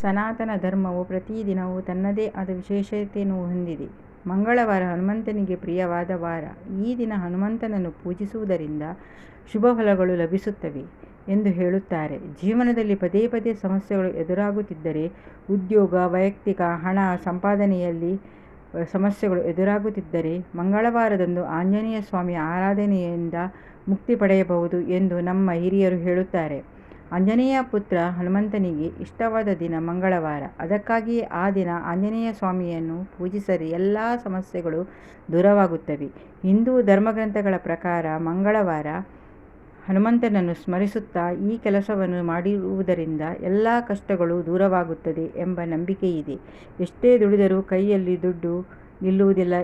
ಸನಾತನ ಧರ್ಮವು ಪ್ರತಿದಿನವೂ ತನ್ನದೇ ಆದ ವಿಶೇಷತೆಯನ್ನು ಹೊಂದಿದೆ. ಮಂಗಳವಾರ ಹನುಮಂತನಿಗೆ ಪ್ರಿಯವಾದ ವಾರ. ಈ ದಿನ ಹನುಮಂತನನ್ನು ಪೂಜಿಸುವುದರಿಂದ ಶುಭ ಫಲಗಳು ಲಭಿಸುತ್ತವೆ ಎಂದು ಹೇಳುತ್ತಾರೆ. ಜೀವನದಲ್ಲಿ ಪದೇ ಪದೇ ಸಮಸ್ಯೆಗಳು ಎದುರಾಗುತ್ತಿದ್ದರೆ, ಉದ್ಯೋಗ, ವೈಯಕ್ತಿಕ, ಹಣ ಸಂಪಾದನೆಯಲ್ಲಿ ಸಮಸ್ಯೆಗಳು ಎದುರಾಗುತ್ತಿದ್ದರೆ ಮಂಗಳವಾರದಂದು ಆಂಜನೇಯ ಸ್ವಾಮಿ ಆರಾಧನೆಯಿಂದ ಮುಕ್ತಿ ಪಡೆಯಬಹುದು ಎಂದು ನಮ್ಮ ಹಿರಿಯರು ಹೇಳುತ್ತಾರೆ. ಆಂಜನೇಯ ಪುತ್ರ ಹನುಮಂತನಿಗೆ ಇಷ್ಟವಾದ ದಿನ ಮಂಗಳವಾರ. ಅದಕ್ಕಾಗಿಯೇ ಆ ದಿನ ಆಂಜನೇಯ ಸ್ವಾಮಿಯನ್ನು ಪೂಜಿಸದೆ ಎಲ್ಲ ಸಮಸ್ಯೆಗಳು ದೂರವಾಗುತ್ತವೆ. ಹಿಂದೂ ಧರ್ಮಗ್ರಂಥಗಳ ಪ್ರಕಾರ ಮಂಗಳವಾರ ಹನುಮಂತನನ್ನು ಸ್ಮರಿಸುತ್ತಾ ಈ ಕೆಲಸವನ್ನು ಮಾಡಿರುವುದರಿಂದ ಎಲ್ಲ ಕಷ್ಟಗಳು ದೂರವಾಗುತ್ತದೆ ಎಂಬ ನಂಬಿಕೆ ಇದೆ ಎಷ್ಟೇ ದುಡಿದರೂ ಕೈಯಲ್ಲಿ ದುಡ್ಡು ನಿಲ್ಲುವುದಿಲ್ಲ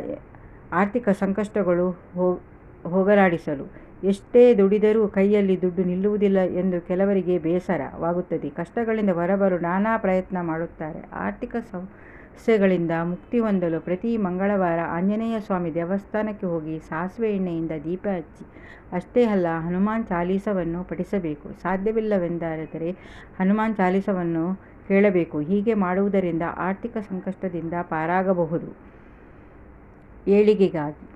ಆರ್ಥಿಕ ಸಂಕಷ್ಟಗಳು ಹೋಗಲಾಡಿಸಲು ಎಷ್ಟೇ ದುಡಿದರೂ ಕೈಯಲ್ಲಿ ದುಡ್ಡು ನಿಲ್ಲುವುದಿಲ್ಲ ಎಂದು ಕೆಲವರಿಗೆ ಬೇಸರವಾಗುತ್ತದೆ. ಕಷ್ಟಗಳಿಂದ ಹೊರಬರು ನಾನಾ ಪ್ರಯತ್ನ ಮಾಡುತ್ತಾರೆ. ಆರ್ಥಿಕ ಸಮಸ್ಯೆಗಳಿಂದ ಮುಕ್ತಿ ಹೊಂದಲು ಪ್ರತಿ ಮಂಗಳವಾರ ಆಂಜನೇಯ ಸ್ವಾಮಿ ದೇವಸ್ಥಾನಕ್ಕೆ ಹೋಗಿ ಸಾಸಿವೆ ಎಣ್ಣೆಯಿಂದ ದೀಪ ಹಚ್ಚಿ, ಅಷ್ಟೇ ಅಲ್ಲ ಹನುಮಾನ್ ಚಾಲೀಸವನ್ನು ಪಠಿಸಬೇಕು. ಸಾಧ್ಯವಿಲ್ಲವೆಂದಾದರೆ ಹನುಮಾನ್ ಚಾಲೀಸವನ್ನು ಕೇಳಬೇಕು ಹೀಗೆ ಮಾಡುವುದರಿಂದ ಆರ್ಥಿಕ ಸಂಕಷ್ಟದಿಂದ ಪಾರಾಗಬಹುದು. ಏಳಿಗೆಗಾಗಿ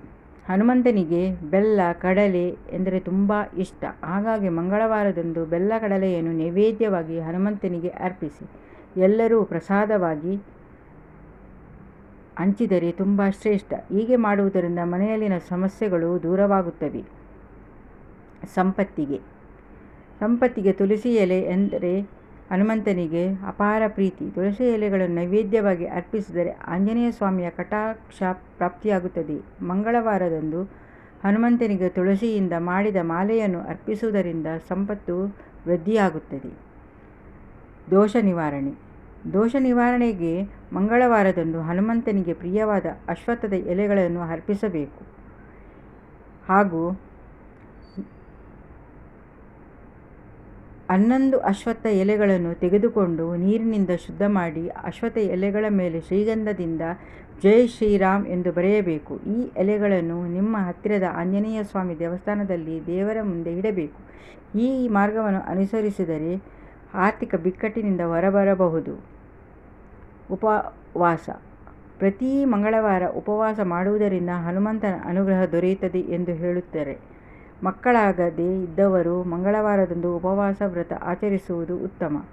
ಹನುಮಂತನಿಗೆ ಬೆಲ್ಲ, ಕಡಲೆ ಎಂದರೆ ತುಂಬ ಇಷ್ಟ. ಹಾಗಾಗಿ ಮಂಗಳವಾರದಂದು ಬೆಲ್ಲ, ಕಡಲೆಯನ್ನು ನೈವೇದ್ಯವಾಗಿ ಹನುಮಂತನಿಗೆ ಅರ್ಪಿಸಿ ಎಲ್ಲರೂ ಪ್ರಸಾದವಾಗಿ ಹಂಚಿದರೆ ತುಂಬ ಶ್ರೇಷ್ಠ. ಹೀಗೆ ಮಾಡುವುದರಿಂದ ಮನೆಯಲ್ಲಿನ ಸಮಸ್ಯೆಗಳು ದೂರವಾಗುತ್ತವೆ. ಸಂಪತ್ತಿಗೆ ಸಂಪತ್ತಿಗೆ ತುಳಸಿ ಎಲೆ ಎಂದರೆ ಹನುಮಂತನಿಗೆ ಅಪಾರ ಪ್ರೀತಿ. ತುಳಸಿ ಎಲೆಗಳನ್ನು ನೈವೇದ್ಯವಾಗಿ ಅರ್ಪಿಸಿದರೆ ಆಂಜನೇಯ ಸ್ವಾಮಿಯ ಕಟಾಕ್ಷ ಪ್ರಾಪ್ತಿಯಾಗುತ್ತದೆ. ಮಂಗಳವಾರದಂದು ಹನುಮಂತನಿಗೆ ತುಳಸಿಯಿಂದ ಮಾಡಿದ ಮಾಲೆಯನ್ನು ಅರ್ಪಿಸುವುದರಿಂದ ಸಂಪತ್ತು ವೃದ್ಧಿಯಾಗುತ್ತದೆ. ದೋಷ ನಿವಾರಣೆ ದೋಷ ನಿವಾರಣೆಗೆ ಮಂಗಳವಾರದಂದು ಹನುಮಂತನಿಗೆ ಪ್ರಿಯವಾದ ಅಶ್ವತ್ಥದ ಎಲೆಗಳನ್ನು ಅರ್ಪಿಸಬೇಕು. ಹಾಗೂ ಹನ್ನೊಂದು ಅಶ್ವತ್ಥ ಎಲೆಗಳನ್ನು ತೆಗೆದುಕೊಂಡು ನೀರಿನಿಂದ ಶುದ್ಧ ಮಾಡಿ, ಅಶ್ವತ್ಥ ಎಲೆಗಳ ಮೇಲೆ ಶ್ರೀಗಂಧದಿಂದ ಜೈ ಶ್ರೀರಾಮ್ ಎಂದು ಬರೆಯಬೇಕು. ಈ ಎಲೆಗಳನ್ನು ನಿಮ್ಮ ಹತ್ತಿರದ ಆಂಜನೇಯ ಸ್ವಾಮಿ ದೇವಸ್ಥಾನದಲ್ಲಿ ದೇವರ ಮುಂದೆ ಇಡಬೇಕು. ಈ ಮಾರ್ಗವನ್ನು ಅನುಸರಿಸಿದರೆ ಆರ್ಥಿಕ ಬಿಕ್ಕಟ್ಟಿನಿಂದ ಹೊರಬರಬಹುದು. ಉಪವಾಸ ಪ್ರತಿ ಮಂಗಳವಾರ ಉಪವಾಸ ಮಾಡುವುದರಿಂದ ಹನುಮಂತನ ಅನುಗ್ರಹ ದೊರೆಯುತ್ತದೆ ಎಂದು ಹೇಳುತ್ತಾರೆ. ಮಕ್ಕಳಾಗದೇ ಇದ್ದವರು ಮಂಗಳವಾರದಂದು ಉಪವಾಸ ವ್ರತ ಆಚರಿಸುವುದು ಉತ್ತಮ.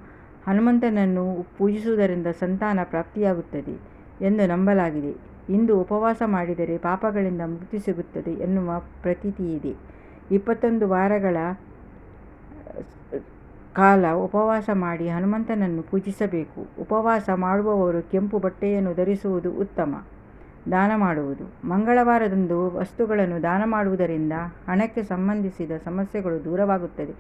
ಹನುಮಂತನನ್ನು ಪೂಜಿಸುವುದರಿಂದ ಸಂತಾನ ಪ್ರಾಪ್ತಿಯಾಗುತ್ತದೆ ಎಂದು ನಂಬಲಾಗಿದೆ. ಇಂದು ಉಪವಾಸ ಮಾಡಿದರೆ ಪಾಪಗಳಿಂದ ಮುಕ್ತಿ ಸಿಗುತ್ತದೆ ಎನ್ನುವ ಪ್ರತೀತಿಯಿದೆ. ಇಪ್ಪತ್ತೊಂದು ವಾರಗಳ ಕಾಲ ಉಪವಾಸ ಮಾಡಿ ಹನುಮಂತನನ್ನು ಪೂಜಿಸಬೇಕು. ಉಪವಾಸ ಮಾಡುವವರು ಕೆಂಪು ಬಟ್ಟೆಯನ್ನು ಧರಿಸುವುದು ಉತ್ತಮ. ದಾನ ಮಾಡುವುದು ಮಂಗಳವಾರದಂದು ವಸ್ತುಗಳನ್ನು ದಾನ ಮಾಡುವುದರಿಂದ ಹಣಕ್ಕೆ ಸಂಬಂಧಿಸಿದ ಸಮಸ್ಯೆಗಳು ದೂರವಾಗುತ್ತದೆ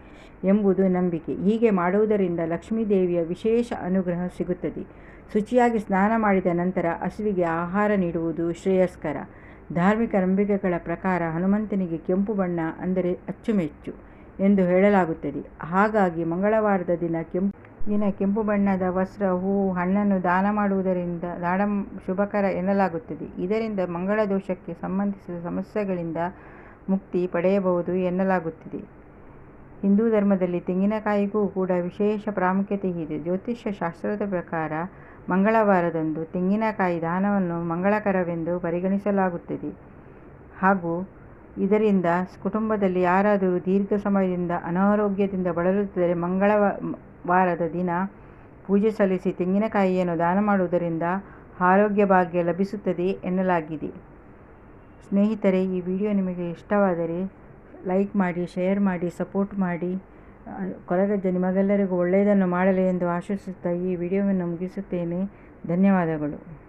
ಎಂಬುದು ನಂಬಿಕೆ. ಹೀಗೆ ಮಾಡುವುದರಿಂದ ಲಕ್ಷ್ಮೀದೇವಿಯ ವಿಶೇಷ ಅನುಗ್ರಹ ಸಿಗುತ್ತದೆ. ಶುಚಿಯಾಗಿ ಸ್ನಾನ ಮಾಡಿದ ನಂತರ ಹಸುವಿಗೆ ಆಹಾರ ನೀಡುವುದು ಶ್ರೇಯಸ್ಕರ. ಧಾರ್ಮಿಕ ನಂಬಿಕೆಗಳ ಪ್ರಕಾರ ಹನುಮಂತನಿಗೆ ಕೆಂಪು ಬಣ್ಣ ಅಂದರೆ ಅಚ್ಚುಮೆಚ್ಚು ಎಂದು ಹೇಳಲಾಗುತ್ತದೆ. ಹಾಗಾಗಿ ಮಂಗಳವಾರದ ದಿನ ಕೆಂಪು ಬಣ್ಣದ ವಸ್ತ್ರ, ಹೂವು, ಹಣ್ಣನ್ನು ದಾನ ಮಾಡುವುದರಿಂದ ಶುಭಕರ ಎನ್ನಲಾಗುತ್ತದೆ. ಇದರಿಂದ ಮಂಗಳ ದೋಷಕ್ಕೆ ಸಂಬಂಧಿಸಿದ ಸಮಸ್ಯೆಗಳಿಂದ ಮುಕ್ತಿ ಪಡೆಯಬಹುದು ಎನ್ನಲಾಗುತ್ತಿದೆ ಹಿಂದೂ ಧರ್ಮದಲ್ಲಿ ತೆಂಗಿನಕಾಯಿಗೂ ಕೂಡ ವಿಶೇಷ ಪ್ರಾಮುಖ್ಯತೆ ಇದೆ. ಜ್ಯೋತಿಷ್ಯ ಶಾಸ್ತ್ರದ ಪ್ರಕಾರ ಮಂಗಳವಾರದಂದು ತೆಂಗಿನಕಾಯಿ ದಾನವನ್ನು ಮಂಗಳಕರವೆಂದು ಪರಿಗಣಿಸಲಾಗುತ್ತದೆ. ಹಾಗೂ ಇದರಿಂದ ಕುಟುಂಬದಲ್ಲಿ ಯಾರಾದರೂ ದೀರ್ಘ ಸಮಯದಿಂದ ಅನಾರೋಗ್ಯದಿಂದ ಬಳಲುತ್ತಿದ್ದರೆ ಮಂಗಳವಾರದ ದಿನ ಪೂಜೆ ಸಲ್ಲಿಸಿ ತೆಂಗಿನಕಾಯಿಯನ್ನು ದಾನ ಮಾಡುವುದರಿಂದ ಆರೋಗ್ಯ ಭಾಗ್ಯ ಲಭಿಸುತ್ತದೆ ಎನ್ನಲಾಗಿದೆ. ಸ್ನೇಹಿತರೆ ಈ ವಿಡಿಯೋ ನಿಮಗೆ ಇಷ್ಟವಾದರೆ ಲೈಕ್ ಮಾಡಿ, ಶೇರ್ ಮಾಡಿ, ಸಪೋರ್ಟ್ ಮಾಡಿ. ಕೊರಗಜ್ಜ ನಿಮಗೆಲ್ಲರಿಗೂ ಒಳ್ಳೆಯದನ್ನು ಮಾಡಲಿ ಎಂದು ಆಶಿಸುತ್ತಾ ಈ ವಿಡಿಯೋವನ್ನು ಮುಗಿಸುತ್ತೇನೆ. ಧನ್ಯವಾದಗಳು.